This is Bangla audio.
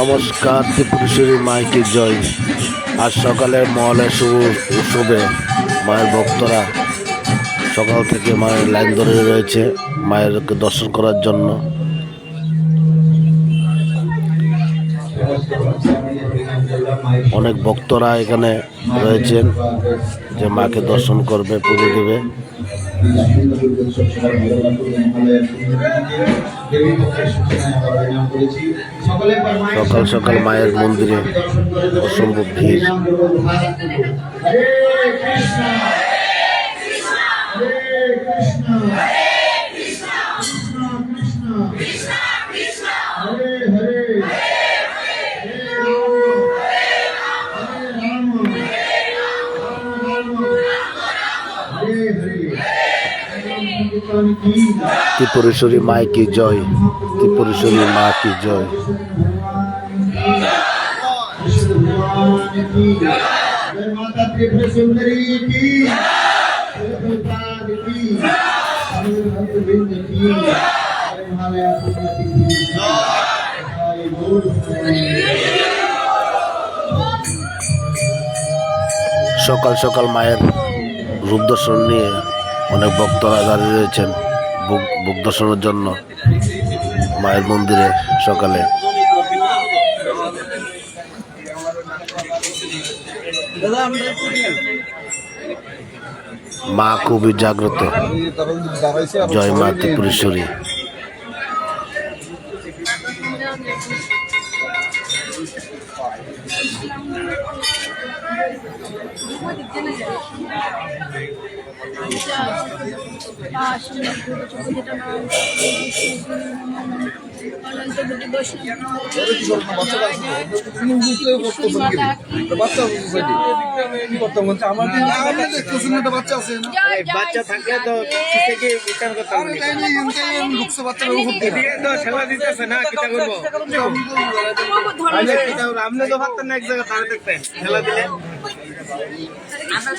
নমস্কার, ত্রিপুরেশ্বরী মাইকে জয়। আজ সকালে মহলে শুভ উৎসবে মায়ের ভক্তরা সকাল থেকে মায়ের লাইন ধরে রয়েছে, মায়েরকে দর্শন করার জন্য। অনেক ভক্তরা এখানে রয়েছেন যে মাকে দর্শন করবে, পুজো দেবে। সকাল সকাল মায়ের মন্দিরে অসম্ভব ভিড়। ত্রিপুরেশ্বরী মাইকে জয়? ত্রিপুরেশ্বরী মাকে জয়? সকাল সকাল মায়ের রূপদর্শন নিয়ে অনেক ভক্তরা দাঁড়িয়ে রয়েছেন বুক দর্শনের জন্য মায়ের মন্দিরে সকালে। মা খুবই জাগ্রত। জয় মা ত্রিপুরেশ্বরী। বাচ্চা থাকলে তো থেকে বিচার করতাম এদিকে তো ঠেলা দিতেছে না কিটা আপনি তো ভাবতেন না এক জায়গায় তারা দেখতেন ঠেলা দিলে। আমরা